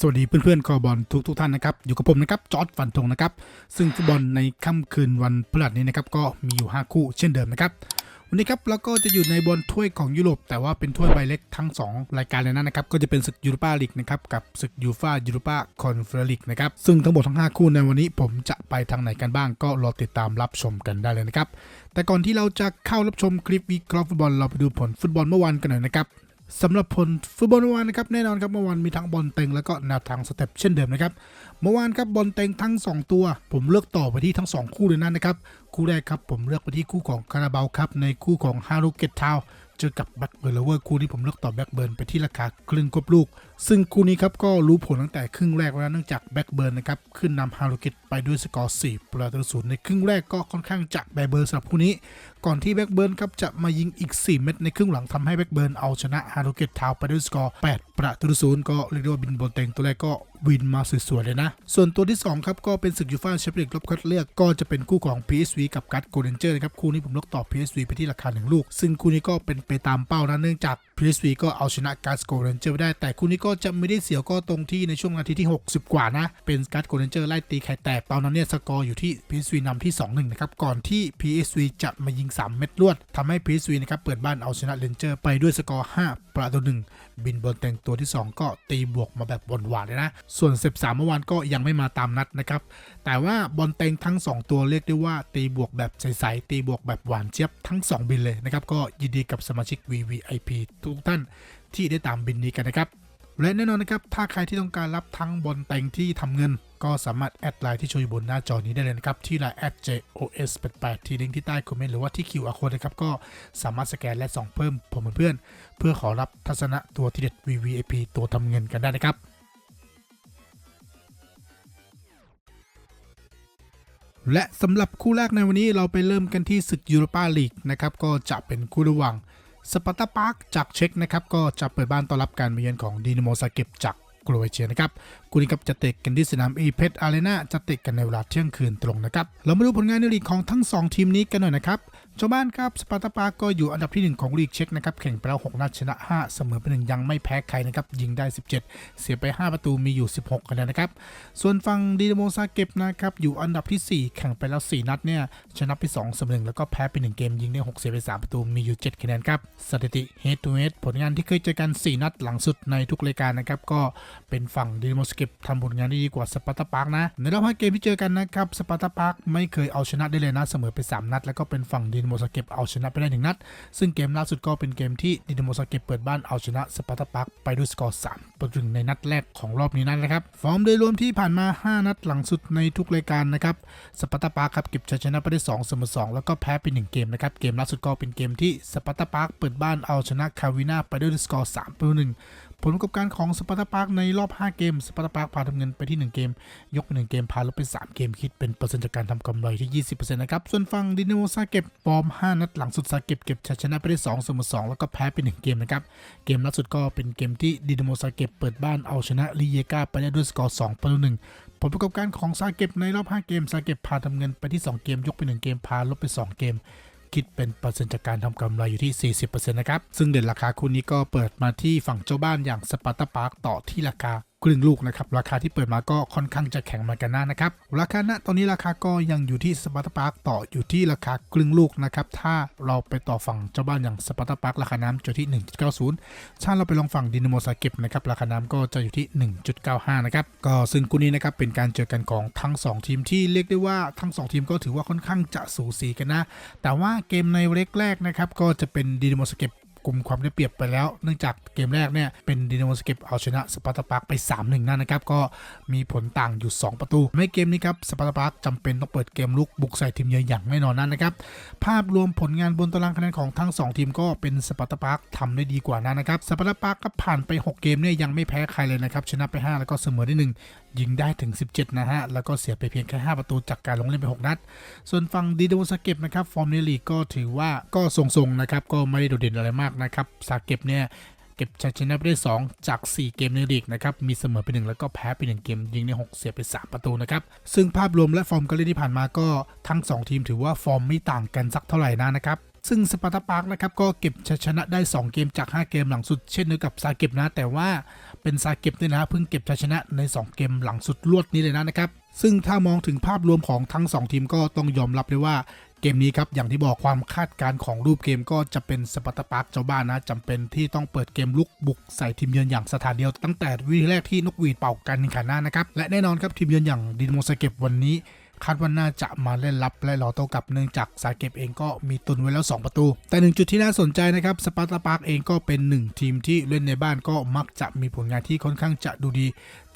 สวัสดีเพื่อนๆคอบอลทุกทุกๆท่านนะครับ อยู่กับผมนะครับจอร์ดฟันธงนะครับ ซึ่งฟุตบอลในค่ำคืนวันพฤหัสนี้นะครับก็มีอยู่ 5 คู่เช่นเดิมนะครับ วันนี้ครับเราก็จะอยู่ในบอลถ้วยของยุโรป แต่ว่าเป็นถ้วยใบเล็กทั้ง 2 รายการเลยนะครับ ก็จะเป็นศึกยูโรปาลีกนะครับกับศึกยูฟ่ายูโรปาคอนเฟอเรนซ์ลีกนะครับซึ่งทั้งหมดทั้ง 5 คู่ในวันนี้ผมจะไปทางไหนกันบ้าง ก็รอติดตามรับชมกันได้เลยนะครับแต่ก่อนที่เราจะเข้ารับชมคลิปวิเคราะห์ฟุตบอลเราไปดูผลฟุตบอลเมื่อวานกันหน่อยนะครับ สำหรับผลฟุตบอลเมื่อวานนะครับแน่นอนครับเมื่อวานมีทั้งบอลเต็งแล้วก็แนวทางสเต็ปเช่นเดิมนะครับเมื่อวานครับบอลเต็งทั้ง 2 ตัว ผมเลือกต่อไปที่ทั้ง 2 คู่เลยนั่นนะครับคู่แรกครับผมเลือกไปที่คู่ของคาราบาวครับในคู่ของฮารุเกตทาวเจอกับแบ็กเบิร์นเลเวอร์คู่นี้ผมเลือกต่อแบ็กเบิร์นไปที่ราคาครึ่งกบลูก ซึ่งคู่นี้ครับก็รู้ผลตั้งแต่ครึ่งแรกแล้วเนื่องจากแบ็กเบิร์นนะครับขึ้นนำฮารุเกตไปด้วยสกอร์4ประตูศูนย์ในครึ่งแรกก็ค่อนข้างจะแบเบิร์สำหรับคู่นี้ ก่อนที่แบ็กเบิร์นครับจะมายิงอีก 4 เม็ดในครึ่งหลังทำให้แบ็กเบิร์นเอาชนะฮารุเกตทาวไปด้วยสกอร์ 8 ประตูศูนย์ก็เรียกได้ว่าบินบนเต็งตัวแรกก็วินมาสวยๆเลยนะ ส่วนตัวที่ 2 ครับ ก็เป็นศึกยูฟ่าแชมเปี้ยนส์ลีกรอบคัดเลือกก็จะเป็นคู่ของ PSV กับกัตโกลเดนเจอร์นะครับ คู่นี้ผมเลือกต่อ PSV ไปที่ราคาหนึ่งลูก ซึ่งคู่นี้ก็เป็นไปตามเป้านะเนื่องจาก PSV ก็เอาชนะกัตโกลเดนเจอร์ไปได้ แต่คู่นี้ก็จะไม่ได้เสียวก็ตรงที่ในช่วงนาทีที่ 60 กว่านะ เป็นกัตโกลเดนเจอร์ไล่ตีไข่แตกตอนนั้นเนี่ยสกอร์อยู่ที่ PSV นำที่ 2-1 นะครับ ก่อนที่ PSV จะมายิง3 เม็ดรวดทำให้ PSV นะครับเปิดบ้านเอาชนะเรนเจอร์ไปด้วยสกอร์ 5 ประตูหนึ่งบินบนแต่งตัวที่ 2 ก็ตีบวกมาแบบหวานๆเลยนะ ส่วนเซบสามเมื่อวานก็ยังไม่มาตามนัดนะครับ แต่ว่าบอลเต็งทั้ง 2 ตัวเรียกได้ว่าตีบวกแบบใสๆตีบวกแบบหวานเจี๊ยบทั้ง 2 บินเลยนะครับ ก็ยินดีกับสมาชิก VVIP ทุกท่านที่ได้ตามบินนี้กันนะครับ และแน่นอนนะครับ ถ้าใครที่ต้องการรับทั้งบอลแต่งที่ทำเงิน ก็สามารถแอดไลน์ที่โชว์อยู่บนหน้าจอนี้ได้เลยนะครับ ที่ไลน์ @jos88 ที่ลิงก์ที่ใต้คอมเมนต์หรือว่าที่ QR code นะครับ ก็สามารถสแกนและส่องเพิ่มผมเพื่อนเพื่อขอรับทัศนะตัวที่เด็ด VVIP ตัวทำเงินกันได้นะครับและสำหรับคู่แรกในวันนี้เราไปเริ่มกันที่ศึกยูโรปาลีกนะครับก็จะเป็นคู่ระหว่าง สปาร์ตาปาร์กจากเช็กนะครับก็จะเปิดบ้านต้อนรับการมาเยือนของดีนโมซาเก็บจากโครเอเชียนะครับคู่นี้กับจะเตะกันที่สนามเอเพชอารีนาจะเตะกันในเวลาเที่ยงคืนตรงนะครับ เรามาดูผลงานในลีกของทั้ง 2 ทีมนี้กันหน่อยนะครับ ชาวบ้านครับสปาร์ตาปากก็อยู่อันดับทีหนึ่1 ของลีกเช็กนะครับแข่งไปแล้ว6นัดชนะ 5 เสมอไปหนึ่งยังไม่แพ้ใครนะครับยิงได้ 17 เสียไป 5 ประตูมีอยู่ 16คะแนนนะครับส่วนฝั่งดีนาโมซาเก็บนะครับอยู่อันดับที่ 4 แข่งไปแล้ว 4 นัดเนี่ยชนะไป2เสมอหนึ่งแล้วก็แพ้ไป 1 เกมยิงได้ 6 เสียไป 3 ประตูมีอยู่ 7คะแนนครับสถิติ head to head ผลงานที่เคยเจอกัน 4 นัดหลังสุดในทุกรายการนะครับก็เป็นฝั่งดีนาโมซาเก็บทำผลงานได้ดีกว่าสปาร์ตาปาร์กนะในรอบ5เกมที่เจอกันนะครับสปาร์ตาปาร์กไม่เคยเอาชนะได้เลยนะเสมอไป 3 นัด แล้วก็เป็นฝั่งดีนาโมซาเก็บเอาชนะไปได้1นัด ซึ่งเกมล่าสุดก็เป็นเกมที่ดีนาโมซาเก็บเปิดบ้านเอาชนะสปาร์ตาปาร์กไปด้วยสกอร์3ประตูในนัดแรกของรอบนี้นั่นนะครับ ฟอร์มโดยรวมที่ผ่านมา 5 นัดหลังสุดในทุกรายการนะครับสปาร์ตาปาร์คครับเก็บชัยชนะไปได้2เสมอ2แล้วก็แพ้ไป1เกมนะครับเกมล่าสุดก็เป็นเกมที่สปาร์ตาปาร์คเปิดบ้านเอาชนะคาวิน่าไปด้วยสกอร์3ประตู1 ผลประกอบการของสปาร์ตาปาร์คในรอบ 5 เกม สปาร์ตาปาร์คพาทำเงินไปที่ 1 เกม ยกไป 1 เกม พาลบไป 3 เกม คิดเป็นเปอร์เซ็นต์จากการทำกำไรที่ 20%นะครับ ส่วนฝั่งดินโมซาเก็บฟอร์ม 5 นัดหลังสุดซาเก็บเก็บชนะไปได้2เสมอ2แล้วก็แพ้ไป 1 เกมนะครับ เกมล่าสุดก็เป็นเกมที่ดินโมซาเก็บเปิดบ้านเอาชนะลิเยกาไปได้ด้วยสกอร์2ประตู1ผลประกอบการของซาเก็บในรอบ 5 เกม ซาเก็บพาทำเงินไปที่ 2 เกม ยกไป 1 เกม พาลบไป 2 เกม คิดเป็นเปอร์เซ็นต์จากการทำกำไรอยู่ที่ 40%นะครับ ซึ่งเด่นราคาคู่นี้ก็เปิดมาที่ฝั่งเจ้าบ้านอย่างสปาร์ตาปาร์กต่อที่ราคา ครึ่งลูกนะครับราคาที่เปิดมาก็ค่อนข้างจะแข็งเหมากันนะนะครับราคาณตอนนี้ราคาก็ยังอยู่ที่สปาร์ตาปาร์กต่ออยู่ที่ราคาครึ่งลูกนะครับถ้าเราไปต่อฝั่งเจ้าบ้านอย่างสปาร์ตาปาร์กราคาน้ำจะที่ 1.90ถ้าเราไปลองฝั่งดินาโมซาเก็บนะครับราคาน้ำก็จะอยู่ที่ 1.95 นะครับก็ซึ่งคู่นี้นะครับเป็นการเจอกันของทั้ง 2 ทีมที่เรียกได้ว่าทั้ง 2 ทีมก็ถือว่าค่อนข้างจะสูสีกันนะ แต่ว่าเกมในเล็กแรกนะครับก็จะเป็นดินาโมซาเก็บ กลุ่มความได้เปรียบไปแล้ว เนื่องจากเกมแรกเนี่ยเป็นดินาโมสเก็บเอาชนะสปาร์ตาปาร์กไป 3-1นั่นนะครับ ก็มีผลต่างอยู่ 2 ประตู ในเกมนี้ครับสปาร์ตาปาร์กจำเป็นต้องเปิดเกมลุกบุกใส่ทีมเยือนอย่างแน่นอนนั่นนะครับ ภาพรวมผลงานบนตารางคะแนนของทั้ง 2 ทีมก็เป็นสปาร์ตาปาร์กทำได้ดีกว่านั่นนะครับสปาร์ตาปาร์กก็ผ่านไป 6 เกมเนี่ยยังไม่แพ้ใครเลยนะครับชนะไป 5 แล้วก็เสมอได้1 ยิงได้ถึง 17 นะฮะ แล้วก็เสียไปเพียงแค่ 5 ประตูจากการลงเล่นไป 6 นัด ส่วนฝั่งดีโดสเก็บนะครับ ฟอร์มในลีกก็ถือว่าก็ทรงๆนะครับ ก็ไม่ได้โดดเด่นอะไรมากนะครับสาเก็บเนี่ยเก็บชัยชนะไปได้ 2 จาก 4 เกมในลีกนะครับ มีเสมอไป 1 แล้วก็แพ้ไป 1 เกม ยิงได้6เสียไป 3 ประตูนะครับ ซึ่งภาพรวมและฟอร์มการเล่นที่ผ่านมาก็ทั้ง 2 ทีมถือว่าฟอร์มไม่ต่างกันสักเท่าไหร่นะนะครับซึ่งสปาร์ตาปาร์กนะครับก็เก็บชัยชนะได้ 2 เกมจาก 5 เกมหลังสุดเช่นเดียวกับซาเก็บนะ แต่ว่า เป็นซาเก็บเนี่ยนะเพิ่งเก็บชัยชนะใน 2 เกมหลังสุดรวดนี้เลยนะนะครับ ซึ่งถ้ามองถึงภาพรวมของทั้ง 2 ทีมก็ต้องยอมรับเลยว่าเกมนี้ครับอย่างที่บอกความคาดการณ์ของรูปเกมก็จะเป็นสปาร์ตาปาร์กเจ้าบ้านนะจำเป็นที่ต้องเปิดเกมลุกบุกใส่ทีมเยือนอย่างสถานเดียว ตั้งแต่วิธีแรกที่นกหวีดเป่ากันในขันหน้านะครับและแน่นอนครับทีมเยือนอย่างดินโมซาเก็บวันนี้ คาดว่าน่าจะมาเล่นรับและรอโต้กลับเนื่องจากสาเก็บเองก็มีตุนไว้แล้ว 2 ประตู แต่หนึ่งจุดที่น่าสนใจนะครับสปาร์ตาปาร์กเองก็เป็นหนึ่งทีมที่เล่นในบ้านก็มักจะมีผลงานที่ค่อนข้างจะดูดี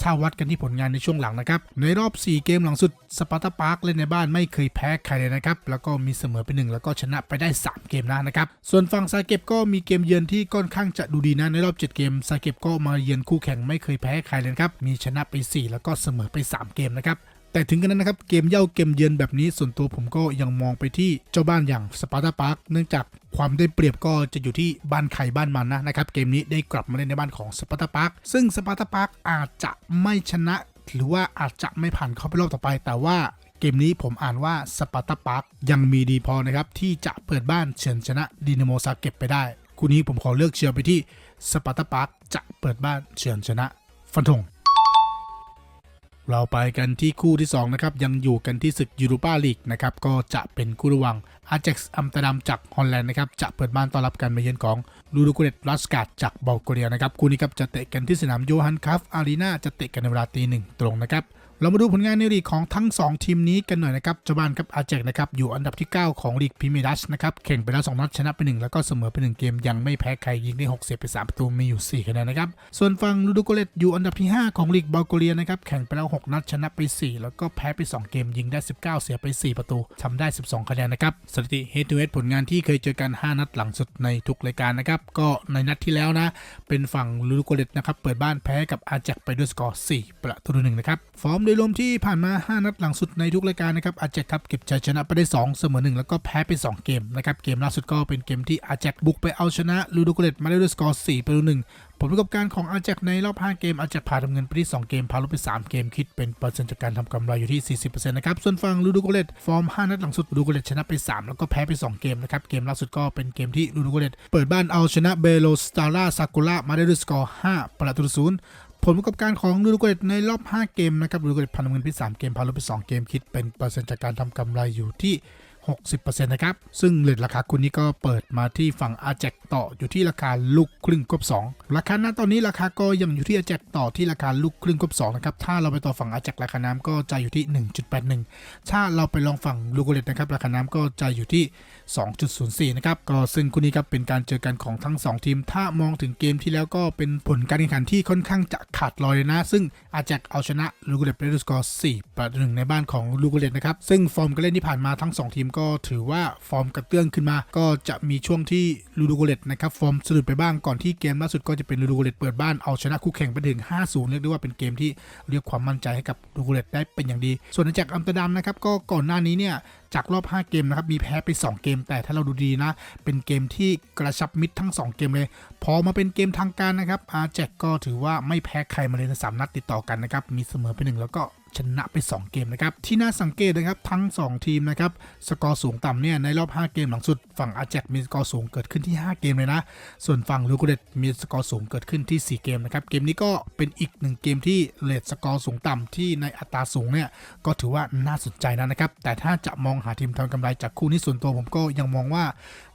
ถ้าวัดกันที่ผลงานในช่วงหลังนะครับ ในรอบ 4 เกมหลังสุดสปาร์ตาปาร์กเล่นในบ้านไม่เคยแพ้ใครเลยนะครับแล้วก็มีเสมอไปหนึ่งแล้วก็ชนะไปได้ 3 เกมนะนะครับส่วนฝั่งซาเก็บก็มีเกมเยือนที่ค่อนข้างจะดูดีนะในรอบ 7 เกมซาเก็บก็มาเยือนคู่แข่งไม่เคยแพ้ใครเลยครับมีชนะไป 4 แล้วก็เสมอไป 3 เกมนะครับ แต่ถึงกันนั้นนะครับเกมเย่าเกมเยือนแบบนี้ส่วนตัวผมก็ยังมองไปที่เจ้าบ้านอย่างสปาร์ตาปาร์กเนื่องจากความได้เปรียบก็จะอยู่ที่บ้านใครบ้านมันนะนะครับเกมนี้ได้กลับมาเล่นในบ้านของสปาร์ตาปาร์กซึ่งสปาร์ตาปาร์กอาจจะไม่ชนะ หรือว่าอาจจะไม่ผ่านเข้าไปรอบต่อไป แต่ว่าเกมนี้ผมอ่านว่าสปาร์ตาปาร์กยังมีดีพอนะครับที่จะเปิดบ้านเฉือนชนะดินาโมซาเก็บไปได้คู่นี้ผมขอเลือกเชียร์ไปที่สปาร์ตาปาร์กจะเปิดบ้านเฉือนชนะฟันธง เราไปกันที่คู่ที่2นะครับยังอยู่กันที่ศึกยูโรปาลีกนะครับก็จะเป็นคู่ระหว่างอาเจ็กซ์อัมสเตอร์ดัมจากฮอลแลนด์นะครับจะเปิดบ้านต้อนรับการมาเยือนของลูดูกเรตรัสกาดจากบัลแกเรียนะครับคู่นี้ครับจะเตะกันที่สนามโยฮันคัฟอารีนาจะเตะกันในเวลาตีหนึ่งตรงนะครับ เรามาดูผลงานในลีกของทั้ง 2 ทีมนี้กันหน่อยนะครับเจ้าบ้านครับอาเจกนะครับอยู่อันดับที่ 9 ของลีกพรีเมียร์ดัชนะครับแข่งไปแล้ว 2 นัดชนะไป 1 แล้วก็เสมอไป 1 เกม ยังไม่แพ้ใครยิงได้6เสียไป 3 ประตูมีอยู่ 4คะแนนนะครับ ส่วนฝั่งลูดูโกเลตอยู่อันดับที่ 5 ของลีกบัลแกเรียนะครับแข่งไปแล้ว 6 นัดชนะไป 4 แล้วก็แพ้ไป 2 เกมยิงได้ 19 เสียไป 4 ประตูทำได้ 12คะแนนนะครับสถิติ head to head ผลงานที่เคยเจอกัน 5 นัดหลังสุดในทุกรายการนะครับก็ในนัดที่แล้วนะเป็นฝั่งลูดูโกเลตนะครับเปิดบ้านแพ้กับอาเจกไปด้วยสกอร์4ประตูต่อหนึ่งนะครับฟอร์มดยรวมที่ผ่านมา 5 นัดหลังสุดในทุกรายการนะครับอาเจกครับเก็บชัยชนะไปได้ 2 เสมอ 1 แล้วก็แพ้ไป 2 เกมนะครับเกมล่าสุดก็เป็นเกมที่อาเจกบุกไปเอาชนะลูดูโกเลตมาได้ด้วยสกอร์4ประตูหนึ่งผลประกอบการของอาเจกในรอบ 5 เกมอาเจกพาทำเงินไปที่ 2 เกม พาลบไป 3 เกมคิดเป็นเปอร์เซ็นต์จากการทำกำไรอยู่ที่ 40%นะครับส่วนฝั่งลูดูโกเลตฟอร์ม 5 นัดหลังสุดลูดูโกเลตชนะไป 3 แล้วก็แพ้ไป 2 เกมนะครับเกมล่าสุดก็เป็นเกมที่ลูดูกเลตเปิดบ้านเอาชนะเบโลสตาร่าซากุระมาได้ด้วยสกอร์5ประตูต่อศูนย์ ผลประกอบการของลูดูโกเลตในรอบ 5 เกมนะครับลูดูโกเลตพันเงินไป3เกมพาลบไป2เกมคิดเป็นเปอร์เซ็นต์จากการทำกำไรอยู่ที่ 60%นะครับ ซึ่งเลทราคาคุณนี้ก็เปิดมาที่ฝั่งอาแจกต่ออยู่ที่ราคาลูกครึ่งกบ2ราคาณตอนนี้ราคาก็ยังอยู่ที่อาแจกต่อที่ราคาลูกครึ่งกบ2นะครับถ้าเราไปต่อฝั่งอาแจกราคาน้ำก็จะอยู่ที่ 1.81 ถ้าเราไปลองฝั่งลูโกเลตนะครับราคาน้ำก็จะอยู่ที่ 2.04 นะครับ ก็ซึ่งคู่นี้ครับเป็นการเจอกันของทั้ง 2 ทีม ถ้ามองถึงเกมที่แล้วก็เป็นผลการแข่งขันที่ค่อนข้างจะขาดลอยเลยนะ ซึ่งอาแจกเอาชนะลูโกเลตไปด้วยสกอร์4ประหนึ่งในบ้านของลูโกเลตนะครับ ซึ่งฟอร์มการเล่นที่ผ่านมาทั้ง 2 ทีมก็ถือว่าฟอร์มกระเตื้องขึ้นมา ก็จะมีช่วงที่ลูโกเลตนะครับฟอร์มสะดุดไปบ้างก่อนที่เกมล่าสุดก็จะเป็นลูโกเลตเปิดบ้านเอาชนะคู่แข่งไปถึง 5-0 เรียกได้ว่าเป็นเกมที่เรียกความมั่นใจให้กับลูโกเลตได้เป็นอย่างดี ส่วนอาแจกอัมสเตอร์ดัมนะครับก็ก่อนหน้านี้เนี่ย จากรอบ 5 เกมนะครับมีแพ้ไป 2 เกม แต่ถ้าเราดูดีนะ เป็นเกมที่กระชับมิตรทั้ง 2 เกมเลย พอมาเป็นเกมทางการนะครับอาแจกก็ถือว่าไม่แพ้ใครมาเลยสามนัดติดต่อกันนะครับมีเสมอไปหนึ่งแล้วก็ ชนะไป 2 เกมนะครับที่น่าสังเกตนะครับทั้ง 2 ทีมนะครับสกอร์สูงต่ำเนี่ยในรอบ 5 เกมหลังสุด ฝั่งอาแจกมีสกอร์สูงเกิดขึ้นที่ 5 เกมเลยนะ ส่วนฝั่งลูกเดตมีสกอร์สูงเกิดขึ้นที่ 4 เกมนะครับเกมนี้ก็เป็นอีกหนึ่งเกมที่เลทสกอร์สูงต่ำที่ในอัตราสูงเนี่ยก็ถือว่าน่าสนใจนะนะครับแต่ถ้าจะมองหาทีมทำกำไรจากคู่นี้ส่วนตัวผมก็ยังมองว่า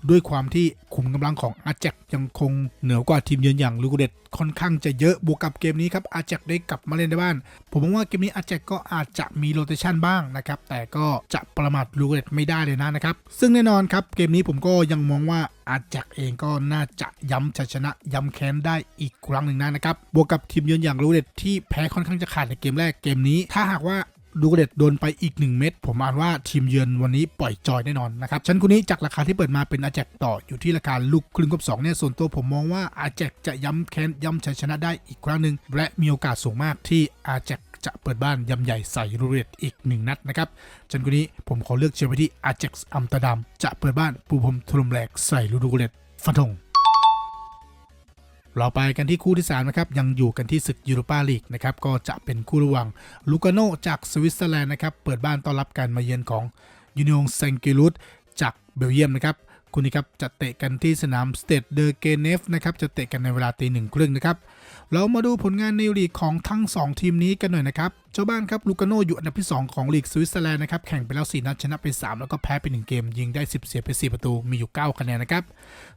ด้วยความที่ขุมกำลังของอาแจกยังคงเหนือกว่าทีมเยือนอย่างลูกเดตค่อนข้างจะเยอะบวกกับเกมนี้ครับอาแจกได้กลับมาเล่นในบ้าน ผมมองว่าเกมนี้อาแจกก็อาจจะมีโรเตชันบ้างนะครับแต่ก็จะประมาทลูกเดตไม่ได้เลยนะนะครับซึ่งแน่นอนครับเกมนี้ผมก็ยังมองว่าอาแจกเองก็น่าจะย้ำชัยชนะย้ำแค้นได้อีกครั้งหนึ่งนะนะครับบวกกับทีมเยือนอย่างลูกเดตที่แพ้ค่อนข้างจะขาดในเกมแรกเกมนี้ ถ้าหากว่า ดูเด็ดโดนไปอีก 1 เม็ดผมอ่านว่าทีมเยือนวันนี้ปล่อยจอยแน่นอนนะครับชั้นคู่นี้จากราคาที่เปิดมาเป็นอาแจกต่ออยู่ที่ราคาลูกครึ่งกับ2เนี่ยส่วนตัวผมมองว่าอาแจกจะย้ำแค้นย้ำชัยชนะได้อีกครั้งหนึ่งและมีโอกาสสูงมากที่อาแจกจะเปิดบ้านยำใหญ่ใส่รูเรตอีก 1 นัดนะครับชั้นคู่นี้ผมขอเลือกเชียร์ไปที่อาแจกอัมตอร์ดัมจะเปิดบ้านปูพรมทะลุมแหลกใส่รูดูเรตฟันธง เราไปกันที่คู่ที่3นะครับยังอยู่กันที่ศึกยูโรปาลีกนะครับก็จะเป็นคู่ระหว่างลูกาโนจากสวิตเซอร์แลนด์นะครับเปิดบ้านต้อนรับการมาเยือนของยูนิองเซงกิลุสจากเบลเยียมนะครับคู่นี้ครับจะเตะกันที่สนามสเตดเดอเกเนฟนะครับจะเตะกันในเวลาตีหนึ่งครึ่งนะครับเรามาดูผลงานในลีกของทั้ง 2 ทีมนี้กันหน่อยนะครับ เจ้าบ้านครับลูกาโนอยู่อันดับที่ 2 ของลีกสวิตเซอร์แลนด์นะครับแข่งไปแล้ว 4 นัดชนะไป 3 แล้วก็แพ้ไป1เกม ยิงได้ 10 เสียไป 4 ประตูมีอยู่ 9 คะแนนนะครับ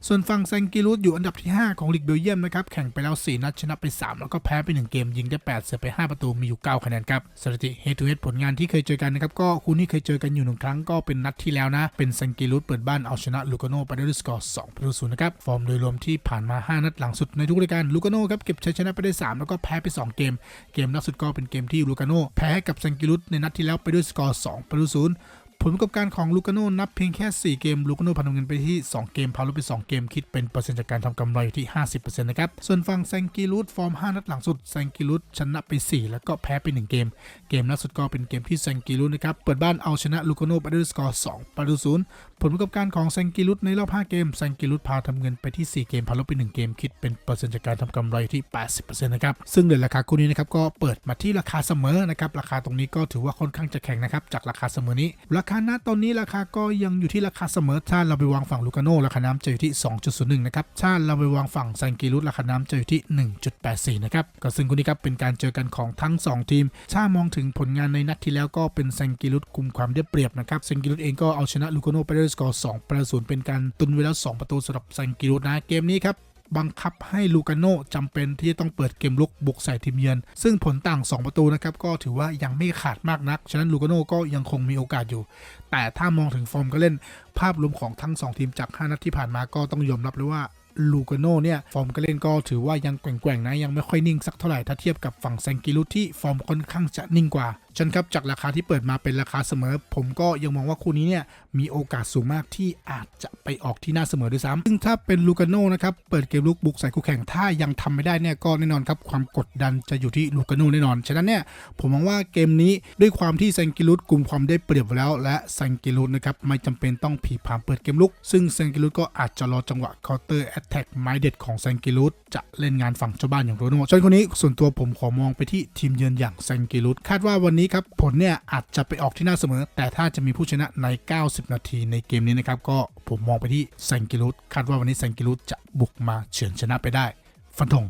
ส่วนฝั่งแซงกิรูดอยู่อันดับที่ 5 ของลีกเบลเยียมนะครับแข่งไปแล้ว 4 นัดชนะไป 3 แล้วก็แพ้ไป 1 เกม ยิงได้ 8 เสียไป 5 ประตูมีอยู่ 9 คะแนนครับสถิติ head to head ผลงานที่เคยเจอกันนะครับก็คู่นี้เคยเจอกันอยู่หนึ่งครั้งก็เป็นนัดที่แล้วนะเป็นแซงกิรูดเปิดบ้านเอาชนะลูกาโนไปด้ด้วยสกอร์2ประตูศูนย์นะครับฟอร์มโดยรวมที่ผ่านมา 5 นัดหลังสุดในทุกรายการลูกาโนครับเก็บชัยชนะไปได้ 3 แล้วก็แพ้ไป 2 เกม เกมล่าสุดก็เป็นเกมที่ลูกาโนแพ้ให้กับแซงกิรุตในนัดที่แล้วไปด้วยสกอร์2ประตูศูนย์ผลประกอบการของลูกาโน่นับเพียงแค่ 4 เกม ลูกาโน่พันเงินไปที่ 2 เกม พาลบไป 2 เกม คิดเป็นเปอร์เซ็นต์จากการทำกำไรอยู่ที่ 50%นะครับ ส่วนฝั่งแซงกิรุตฟอร์ม 5 นัดหลังสุด แซงกิรุตชนะไป 4 แล้วก็แพ้ไป 1 เกม เกมล่าสุดก็เป็นเกมที่แซงกิรุตนะครับ เปิดบ้านเอาชนะลูกาโน่ไปด้วยสกอร์ 2 ประตูศูนย์ ผลประกอบการของแซงกิรุตในรอบ 5 เกมแซงกิรุตพาทำเงินไปที่ 4 เกมพาลบไป 1 เกมคิดเป็นเปอร์เซ็นต์จากการทำกำไรที่ 80%นะครับ ซึ่งเดือนราคาคู่นี้นะครับก็เปิดมาที่ราคาเสมอนะครับราคาตรงนี้ก็ถือว่าค่อนข้างจะแข็งนะครับจากราคาเสมอนี้ ราคาณตอนนี้ราคาก็ยังอยู่ที่ราคาเสมอถ้าเราไปวางฝั่งลูกาโนราคาน้ำจะอยู่ที่ 2.01 นะครับถ้าเราไปวางฝั่งแซงกิรุตราคาน้ำจะอยู่ที่ 1.84 นะครับก็ซึ่งคู่นี้ครับเป็นการเจอกันของทั้ง 2 ทีม ถ้ามองถึงผลงานในนัดที่แล้วก็เป็นแซงกิรุตกลุ่มความได้เปรียบนะครับแซงกิรุตเองก็เอาชนะลูกาโนไปด้วยสกอร์2ประตูเป็นการตุนไว้แล้ว 2 ประตูสำหรับแซงกิรุนะเกมนี้ครับบังคับให้ลูกาโน่จำเป็นที่จะต้องเปิดเกมลุกบุกใส่ทีมเยือน ซึ่งผลต่าง 2 ประตูนะครับก็ถือว่ายังไม่ขาดมากนัก ฉะนั้นลูกาโน่ก็ยังคงมีโอกาสอยู่ แต่ถ้ามองถึงฟอร์มการเล่น ภาพรวมของทั้ง 2 ทีมจาก 5 นัดที่ผ่านมาก็ต้องยอมรับเลยว่าลูกาโน่เนี่ย ฟอร์มการเล่นก็ถือว่ายังแกว่งๆนะ ยังไม่ค่อยนิ่งสักเท่าไหร่ ถ้าเทียบกับฝั่งแซงกิรุที่ฟอร์มค่อนข้างจะนิ่งกว่า ฉันครับจากราคาที่เปิดมาเป็นราคาเสมอ ผมก็ยังมองว่าคู่นี้เนี่ยมีโอกาสสูงมากที่อาจจะไปออกที่หน้าเสมอด้วยซ้ำซึ่งถ้าเป็นลูกาโนนะครับเปิดเกมลุกบุกใส่คู่แข่งถ้ายังทำไม่ได้เนี่ยก็แน่นอนครับความกดดันจะอยู่ที่ลูกาโนแน่นอน ฉะนั้นเนี่ยผมมองว่าเกมนี้ด้วยความที่แซงกิรุตกลุ่มความได้เปรียบแล้ว และแซงกิรุตนะครับไม่จำเป็นต้องผีผามเปิดเกมลุก ซึ่งแซงกิรุตก็อาจจะรอจังหวะเคาน์เตอร์แอตแทกไม้เด็ดของแซงกิรุตจะเล่นงานฝั่งเจ้าบ้านอย่างโรโน่ฉะนั้นคนนี้ส่วนตัวผมขอมองไปที่ทีมเยือนอย่างแซงกิรุตคาดว่าวันนี้ครับผลเนี่ยอาจจะไปออกที่หน้าเสมอ แต่ถ้าจะมีผู้ชนะใน 90 นาทีในเกมนี้นะครับก็ผมมองไปที่แซงกิรุตคาดว่าวันนี้แซงกิรุตจะบุกมาเฉือนชนะไปได้ ฟันธง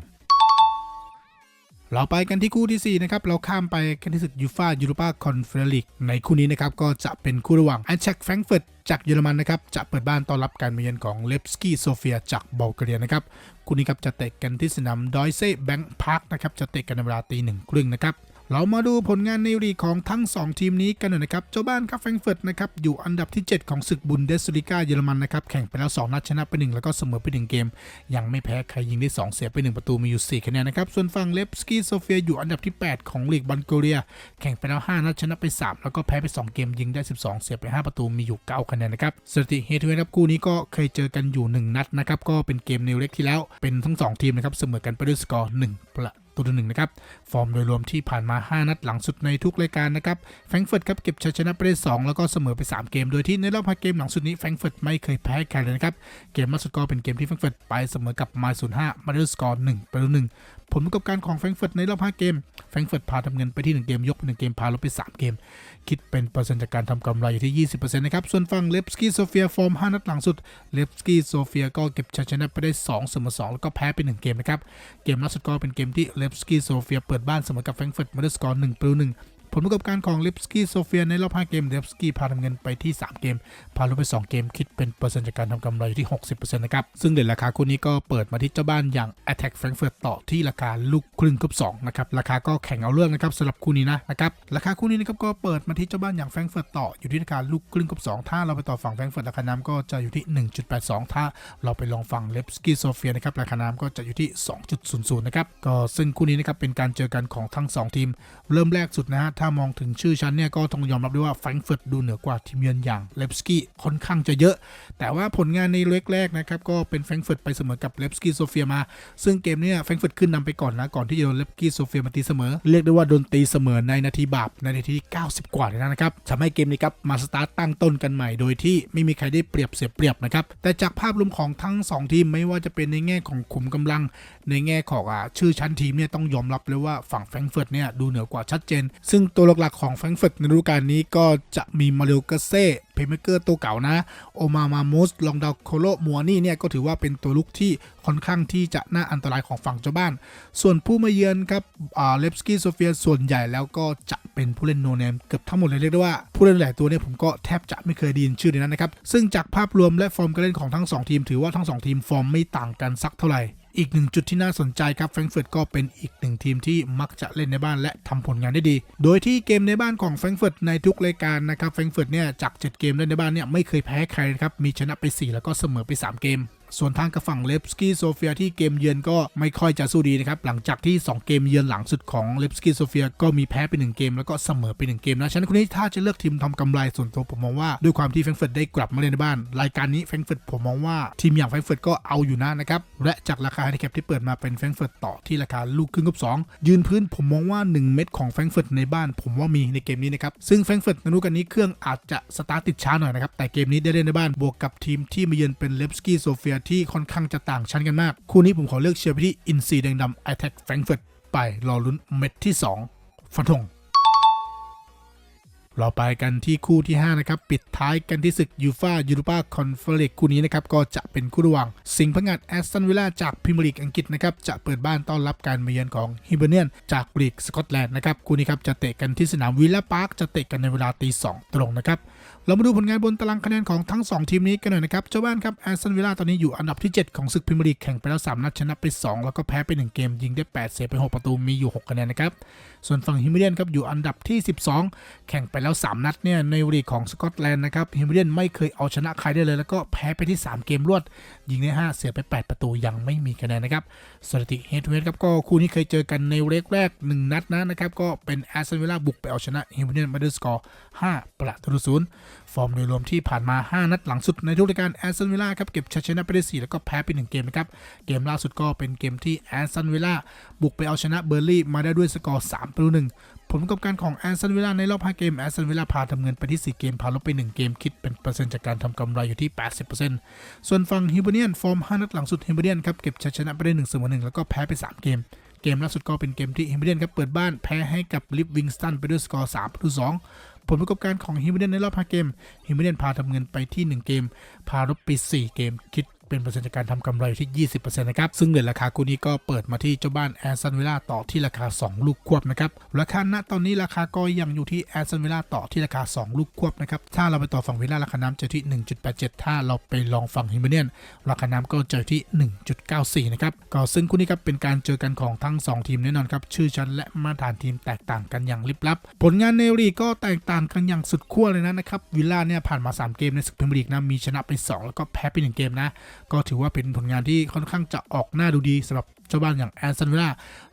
เราไปกันที่คู่ที่ 4 นะครับ เราข้ามไปกันที่ศึกยูฟายูโรปาคอนเฟอเรลีกในคู่นี้นะครับ ก็จะเป็นคู่ระหว่างแอนเชกแฟรงก์เฟิร์ตจากเยอรมันนะครับ จะเปิดบ้านต้อนรับการมาเยือนของเลฟสกี้โซเฟียจากบัลแกเรียนะครับ คู่นี้ครับจะเตะกันที่สนามดอยเซ่แบงค์พาร์คนะครับ จะเตะกันในเวลาตีหนึ่งครึ่งนะครับ เรามาดูผลงานในลีกของทั้ง 2 ทีมนี้กันหน่อยนะครับ เจ้าบ้านครับแฟรงเฟิร์ตนะครับอยู่อันดับที่ 7 ของศึกบุนเดสลิก้าเยอรมันนะครับแข่งไปแล้ว 2 นัดชนะไป 1 แล้วก็เสมอไป 1 เกม ยังไม่แพ้ใครยิงได้ 2 เสียไป 1 ประตูมีอยู่ 4 คะแนนนะครับ ส่วนฝั่งเลฟสกี้โซเฟียอยู่อันดับที่ 8 ของลีกบัลแกเรีย แข่งไปแล้ว 5 นัดชนะไป 3 แล้วก็แพ้ไป 2 เกมยิงได้ 12 เสียไป 5 ประตูมีอยู่ 9 คะแนนนะครับสถิติเฮทูเฮครับคู่นี้ก็เคยเจอกันอยู่ 1 นัดนะครับก็เป็นเกมในเล็กที่แล้วเป็นทั้ง 2 ทีมนะครับเสมอกันไปด้วยสกอร์1ประ ตูต่หนึ่งนะครับ ฟอร์มโดยรวมที่ผ่านมา 5 นัดหลังสุดในทุกรายการนะครับ แฟรงเฟิร์ตครับเก็บชัยชนะไปได้2แล้วก็เสมอไป 3 เกม โดยที่ในรอบ5เกมหลังสุดนี้แฟรงเฟิร์ตไม่เคยแพ้ใครเลยนะครับ เกมล่าสุดก็เป็นเกมที่แฟรงเฟิร์ตไปเสมอกับมาศูนย์ห้ามาด้วยสกอร์1ประตูหนึ่ง ผลประกอบการของแฟรงก์เฟิร์ตในรอบ5เกมแฟรงก์เฟิร์ตพาทำเงินไปที่ 1 เกม ยกไป1เกม พาลบไป 3 เกม คิดเป็นเปอร์เซ็นต์จากการทำกำไรอยู่ที่ 20%นะครับ ส่วนฝั่งเลฟสกี้โซเฟียฟอร์ม 5 นัดหลังสุดเลฟสกี้โซเฟียก็เก็บชัยชนะไปได้2เสมอ2แล้วก็แพ้ไป 1 เกมนะครับ เกมล่าสุดก็เป็นเกมที่เลฟสกี้โซเฟียเปิดบ้านเสมอกับแฟรงก์เฟิร์ตมาด้วยสกอร์1ประตู1 ผลประกอบการของเลฟสกี้โซเฟียในรอบ 5 เกมเลฟสกี้พาทำเงินไปที่ 3 เกม พาลบไป 2 เกม คิดเป็นเปอร์เซ็นต์จากการทำกำไรอยู่ที่ 60%นะครับ ซึ่งเด่นราคาคู่นี้ก็เปิดมาที่เจ้าบ้านอย่าง Attack Frankfurt ต่อที่ราคาลูกครึ่งครบ2นะครับ ราคาก็แข่งเอาเรื่องนะครับสำหรับคู่นี้นะนะครับ ราคาคู่นี้นะครับก็เปิดมาที่เจ้าบ้านอย่างแฟรงเฟิร์ตต่ออยู่ที่ราคาลูกครึ่งครบ2ถ้าเราไปต่อฝั่งแฟรงเฟิร์ตราคาน้ำก็จะอยู่ที่ 1.82 ถ้าเราไปลองฝั่งเลฟสกี้โซเฟียนะครับราคาน้ำก็จะอยู่ที่ 2.00นะครับก็ซึ่งคู่นี้นะครับเป็นการเจอกันของทั้ง 2 ทีม เริ่มแรกสุดนะฮะถ้ามองถึงชื่อชั้นเนี่ยก็ต้องยอมรับด้วยว่าแฟรงก์เฟิร์ตดูเหนือกว่าทีมเยือนอย่างเลฟสกี้ค่อนข้างจะเยอะ แต่ว่าผลงานในเล็กแรกนะครับก็เป็นแฟรงก์เฟิร์ตไปเสมอกับเลฟสกี้โซเฟียมา ซึ่งเกมเนี้แฟรงก์เฟิร์ตขึ้นนำไปก่อนนะก่อนที่จะโดนเลฟสกี้โซเฟียมาตีเสมอ เรียกได้ว่าโดนตีเสมอในนาทีบาปในนาทีที่ 90 กว่าเลยนะครับทำให้เกมนี้ครับมาสตาร์ตตั้งต้นกันใหม่โดยที่ไม่มีใครได้เปรียบเสียเปรียบนะครับแต่จากภาพรวมของทั้งสองทีมไม่ว่าจะเป็นในแง่ของขุมกำลัง ในแง่ของอชื่อชั้นทีมเนี่ยต้องยอมรับเลยว่าฝั่งแฟรงก์เฟิร์ตเนี่ยดูเหนือกว่าชัดเจน ซึ่งตัวหลักๆของแฟรงก์เฟิร์ตในฤดูกาลนี้ก็จะมีมาริโอกาเซ่เพย์เมเกอร์ตัวเก่านะ โอมามามูสลองดาวโคโลมัวนี่เนี่ยก็ถือว่าเป็นตัวลุกที่ค่อนข้างที่จะน่าอันตรายของฝั่งเจ้าบ้าน ส่วนผู้มาเยือนครับเลฟสกี้โซเฟียส่วนใหญ่แล้วก็จะเป็นผู้เล่นโนเนมเกือบทั้งหมดเลยเรียกได้ว่าผู้เล่นหลายตัวเนี่ยผมก็แทบจะไม่เคยไดีนชื่อในนั้นนะครับซึ่งจากภาพรวมและฟอร์มการเล่นของทั้งสองทีมถือว่าทั้งสองทีมฟอร์มไม่ต่างกันสักเท่าไหร่ อีกหนึ่งจุดที่น่าสนใจครับแฟรงก์เฟิร์ตก็เป็นอีกหนึ่งทีมที่มักจะเล่นในบ้านและทำผลงานได้ดี โดยที่เกมในบ้านของแฟรงก์เฟิร์ตในทุกรายการนะครับแฟรงก์เฟิร์ตเนี่ยจาก 7 เกมเล่นในบ้านเนี่ยไม่เคยแพ้ใครครับมีชนะไป 4 แล้วก็เสมอไป 3 เกม ส่วนทางกับฝั่งเลฟสกี้โซเฟียที่เกมเยือนก็ไม่ค่อยจะสู้ดีนะครับ หลังจากที่ 2 เกมเยือนหลังสุดของเลฟสกี้โซเฟียก็มีแพ้ไป1เกมแล้วก็เสมอไป1เกมนะฉะนั้นคนนี้ถ้าจะเลือกทีมทำกำไรส่วนตัวผมมองว่าด้วยความที่แฟรงเฟิร์ตได้กลับมาเล่นในบ้าน รายการนี้แฟรงเฟิร์ตผมมองว่าทีมอย่างแฟรงเฟิร์ตก็เอาอยู่นะนะครับและจากราคาไฮแคปที่เปิดมาเป็นแฟรงเฟิร์ตต่อที่ราคาลูกครึ่งกับ2ยืนพื้นผมมองว่า 1 เม็ดของแฟรงเฟิร์ตในบ้าน ผมว่ามีในเกมนี้นะครับซึ่งแฟรงเฟิร์ตนฤดูกาลนี้เครื่องอาจจะสตาร์ทติดช้าหน่อยนะครับแต่เกมนี้ได้เล่นในบ้านบวกกับทีมที่มาเยือนเป็นเลฟสกี้โซเฟียที่ค่อนข้างจะต่างชั้นกันมาก คู่นี้ผมขอเลือกเชียร์ไปที่อินซีแดงดำไอแท็กแฟรงเฟิร์ตไปรอลุ้นเม็ดที่ 2 ฟันธงเราไปกันที่คู่ที่ 5 นะครับ ปิดท้ายกันที่ศึกยูฟายูโรปาคอนเฟอเรนซ์คู่นี้นะครับ ก็จะเป็นคู่ระหว่าง สิงห์พังงาดแอสตันวิลล่าจากพรีเมียร์ลีกอังกฤษนะครับ จะเปิดบ้านต้อนรับการมาเยือนของฮิเบเนียน จากลีกสกอตแลนด์นะครับ คู่นี้ครับ จะเตะกันที่สนามวิลล่าพาร์คจะเตะกันในเวลาตีสองตรงนะครับ เรามาดูผลงานบนตารางคะแนนของทั้ง 2 ทีมนี้กันหน่อยนะครับ เจ้าบ้านครับแอสตันวิลล่าตอนนี้อยู่อันดับที่ 7 ของศึกพรีเมียร์ลีกแข่งไปแล้ว 3 นัดชนะไป 2 แล้วก็แพ้ไป1เกมยิงได้ 8 เสียไป 6 ประตูมีอยู่ 6 คะแนนนะครับ ส่วนฝั่งฮิมเมเดียนครับอยู่อันดับที่ 12 แข่งไปแล้ว 3 นัดเนี่ยในลีกของสกอตแลนด์นะครับฮิมเมเดียนไม่เคยเอาชนะใครได้เลย แล้วก็แพ้ไปที่ 3 เกมรวด ยิงได้ 5 เสียไป 8 ประตูยังไม่มีคะแนนนะครับสถิติเฮดทูเฮดครับก็คู่นี้เคยเจอกันในเล็กแรก 1 นัดนะนะครับก็เป็นแอสตันวิลล่าบุกไปเอาชนะฮิมเมเดียนมาด้วยสกอร์5ประตูศูนย์ฟอร์มโดยรวมที่ผ่านมา 5 นัดหลังสุดในทุกรายการแอสตันวิลล่าครับเก็บชัยชนะไปได้4แล้วก็แพ้ไป1เกมนะครับ เกมล่าสุดก็เป็นเกมที่แอสตันวิลล่าบุกไปเอาชนะเบอร์ลี่มาได้ด้วยสกอร์3ประตู1ผลประกอบการของแอสตันวิลล่าในรอบ 5 เกมแอสตันวิลล่าพาทำเงินไปที่ 4 เกม พาลบไป 1 เกม คิดเป็นเปอร์เซ็นต์จากการทำกำไรอยู่ที่ 80%ส่วนฝั่งฮิวเบเนียนฟอร์ม 5 นัดหลังสุดฮิวเบเนียนครับเก็บชัยชนะไปได้1เสมอ1แล้วก็แพ้ไป 3 เกม เกมล่าสุดก็เป็นเกมที่ฮิมเบเดียนครับเปิดบ้านแพ้ให้กับลิฟวิงสตันไปด้วยสกอร์3ประตู2 ผลประกอบการของฮิมเบเดนในรอบ5เกมฮิมเบเดนพาทำเงินไปที่ 1 เกม พาลบไป4เกม คิด เป็นเปอร์เซ็นต์จากการทำกำไรอยู่ที่ 20%นะครับ ซึ่งเดือนราคาคู่นี้ก็เปิดมาที่เจ้าบ้านแอสตันวิลล่าต่อที่ราคา 2 ลูกควบนะครับราคาณตอนนี้ราคาก็ยังอยู่ที่แอสตันวิลล่าต่อที่ราคา 2 ลูกควบนะครับถ้าเราไปต่อฝั่งวิลล่าราคาน้ำจะที่ 1.87 ถ้าเราไปลองฝั่งฮิมเบเนียนราคาน้ำก็เจอที่ 1.94 นะครับก็ซึ่งคู่นี้ครับเป็นการเจอกันของทั้ง 2 ทีมแน่นอนครับชื่อชั้นและมาตรฐานทีมแตกต่างกันอย่างลิบลับ ผลงานในลีกก็แตกต่างกันอย่างสุดขั้วเลยนะนะครับวิลล่าเนี่ยผ่านมา 3 เกมในศึกพรีเมียร์ลีกนะมีชนะไป 2 แล้วก็แพ้ไป1เกมนะก็ถือว่าเป็นผลงานที่ค่อนข้างจะออกหน้าดูดีสำหรับ เจ้าบ้านอย่างแอนซันวิลล่า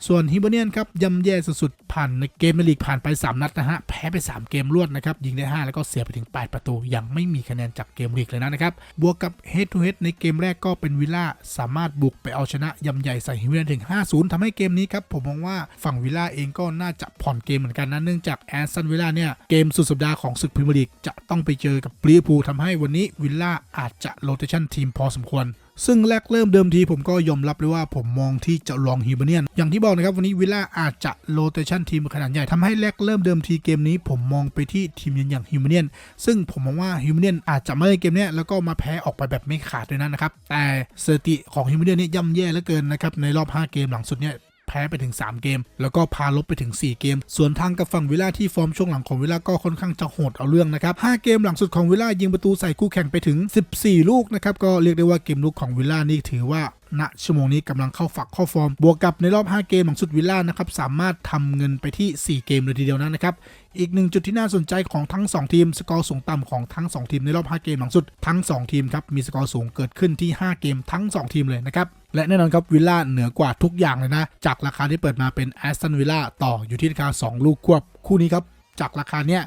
ส่วนฮิบเนียนครับย่ำแย่สุดๆผ่านในเกมในลีกผ่านไป 3 นัดนะฮะ แพ้ไป 3 เกมรวดนะครับ ยิงได้ 5 แล้วก็เสียไปถึง 8 ประตู ยังไม่มีคะแนนจากเกมลีกเลยนะนะครับ บวกกับเฮดทูเฮดในเกมแรกก็เป็นวิลล่าสามารถบุกไปเอาชนะย่ำใหญ่ใส่ฮิบเนียนถึง 5-0ทำให้เกมนี้ครับผมมองว่าฝั่งวิลล่าเองก็น่าจะผ่อนเกมเหมือนกันนะเนื่องจากแอนซันวิลล่าเนี่ยเกมสุดสัปดาห์ของศึกพรีเมียร์ลีกจะต้องไปเจอกับลิเวอร์พูลทำให้วันนี้วิลล่าอาจจะโรเตชันทีมพอสมควร ซึ่งแรกเริ่มเดิมทีผมก็ยอมรับเลยว่าผมมองที่จะลองฮิวเบเนียน อย่างที่บอกนะครับวันนี้วิลล่าอาจจะโรเตชันทีมขนาดใหญ่ทำให้แรกเริ่มเดิมทีเกมนี้ ผมมองไปที่ทีมเยือนอย่างฮิวเบเนียน ซึ่งผมมองว่าฮิวเบเนียนอาจจะไม่ได้เกมนี้แล้วก็มาแพ้ออกไปแบบไม่ขาดด้วยนะนะครับแต่สถิติของฮิวเบเนียนนี่ย่ำแย่เหลือเกินนะครับในรอบ 5 เกมหลังสุดเนี่ย แพ้ไปถึง 3 เกม แล้วก็พาลบไปถึง 4 เกม ส่วนทางกับฝั่งวิลล่าที่ฟอร์มช่วงหลังของวิลล่าก็ค่อนข้างจะโหดเอาเรื่องนะครับ 5 เกมหลังสุดของวิลล่ายิงประตูใส่คู่แข่งไปถึง 14 ลูกนะครับ ก็เรียกได้ว่าเกมลุกของวิลล่านี่ถือว่า ณชั่วโมงนี้กำลังเข้าฝักเข้าฟอร์ม บวกกับในรอบ 5 เกมหลังสุดวิลล่านะครับสามารถทำเงินไปที่ 4 เกมเลยทีเดียวนะครับ อีกหนึ่งจุดที่น่าสนใจของทั้ง 2 ทีม สกอร์สูงต่ำของทั้ง 2 ทีมในรอบ 5 เกมหลังสุดทั้ง 2 ทีมครับมีสกอร์สูงเกิดขึ้นที่ 5 เกมทั้ง 2 ทีมเลยนะครับและแน่นอนครับวิลล่าเหนือกว่าทุกอย่างเลยนะ จากราคาที่เปิดมาเป็นแอสตันวิลล่าต่ออยู่ที่ราคา 2 ลูกควบคู่นี้ครับจากราคาเนี้ย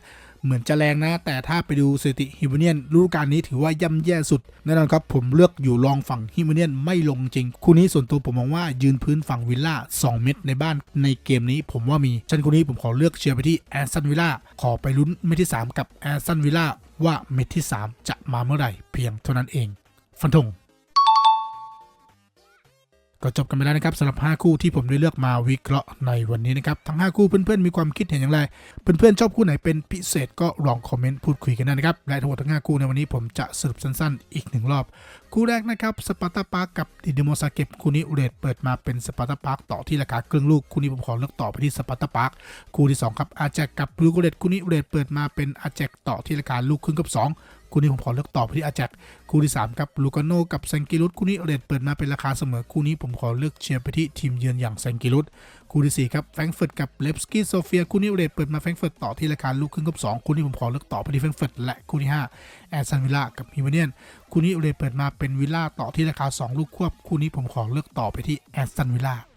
เหมือนจะแรงนะ แต่ถ้าไปดูสถิติฮิวเนียนฤดูกาลนี้ถือว่าย่ำแย่สุดแน่นอนครับ ผมเลือกอยู่รองฝั่งฮิวเนียนไม่ลงจริง คู่นี้ส่วนตัวผมมองว่ายืนพื้นฝั่งวิลล่า2 เม็ดในบ้านในเกมนี้ผมว่ามีฉันคู่นี้ผมขอเลือกเชียร์ไปที่แอสตันวิลล่าขอไปลุ้นเม็ดที่ 3 กับแอสตันวิลล่าว่าเม็ดที่ 3 จะมาเมื่อไหร่เพียงเท่านั้นเอง ฟันธง ก็จบกันไปแล้วนะครับสำหรับ 5 คู่ที่ผมได้เลือกมาวิเคราะห์ในวันนี้นะครับทั้ง 5 คู่เพื่อนๆมีความคิดเห็นอย่างไร เพื่อนๆชอบคู่ไหนเป็นพิเศษก็ลองคอมเมนต์พูดคุยกันได้นะครับและทั้งหมดทั้ง5คู่ในวันนี้ผมจะสรุปสั้นๆ อีกหนึ่งรอบ คู่แรกนะครับสปาร์ตาปาร์กกับดินโมซาเก็บคู่นี้เรทเปิดมาเป็นสปาร์ตาปาร์กต่อที่ราคาครึ่งลูกคู่นี้ผมขอเลือกต่อไปที่สปาร์ตาปาร์กคู่ที่สองครับอาแจกกับบลูโกเรตคู่นี้เรทเปิดมาเป็นอาแจกต่อที่ราคาลูกครึ่งกับสอง คู่นี้ผมขอเลือกต่อไปที่อาแจกคู่ที่ 3 ครับลูกาโนกับแซงกิรุตคู่นี้เรทเปิดมาเป็นราคาเสมอคู่นี้ผมขอเลือกเชียร์ไปที่ทีมเยือนอย่างแซงกิรุตคู่ที่4ครับแฟรงเฟิร์ตกับเลฟสกี้โซเฟียคู่นี้เรทเปิดมาแฟรงเฟิร์ตต่อที่ราคาลูกครึ่งกับ2คู่นี้ผมขอเลือกต่อไปที่แฟรงเฟิร์ตและคู่ที่5แอสตันวิลล่ากับฮิวเนียนคู่นี้เรทเปิดมาเป็นวิลล่าต่อที่ราคา 2 ลูกควบคู่นี้ผมขอเลือกต่อไปที่แอสตันวิลล่า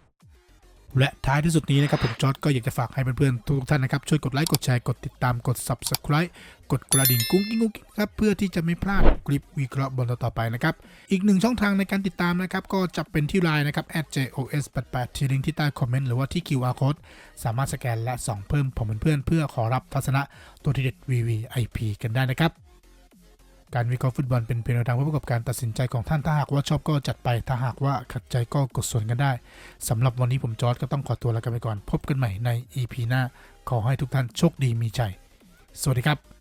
และท้ายที่สุดนี้นะครับผมจอร์ดก็อยากจะฝากให้เพื่อนๆทุกท่านนะครับช่วยกดไลค์กดแชร์กดติดตามกด subscribe กดกระดิ่งกุ้งกิ้งกุ้งกิ้งครับเพื่อที่จะไม่พลาดคลิปวิเคราะห์บอลต่อไปนะครับอีกหนึ่งช่องทางในการติดตามนะครับก็จะเป็นที่ไลน์นะครับ @jos88 ที่ลิงก์ที่ใต้คอมเมนต์หรือว่าที่ QR code สามารถสแกนและส่องเพิ่มผมเป็นเพื่อนเพื่อขอรับทัศนะตัวที่เด็ด VVIP กันได้นะครับ การวิเคราะห์ฟุตบอลเป็นเพียงแนวทางเพื่อประกอบการตัดสินใจของท่านถ้าหากว่าชอบก็จัดไปถ้าหากว่าขัดใจก็กดส่วนกันได้สำหรับวันนี้ผมจอร์ดก็ต้องขอตัวลากันไปก่อน พบกันใหม่ใน EP หน้า ขอให้ทุกท่านโชคดีมีใจ สวัสดีครับ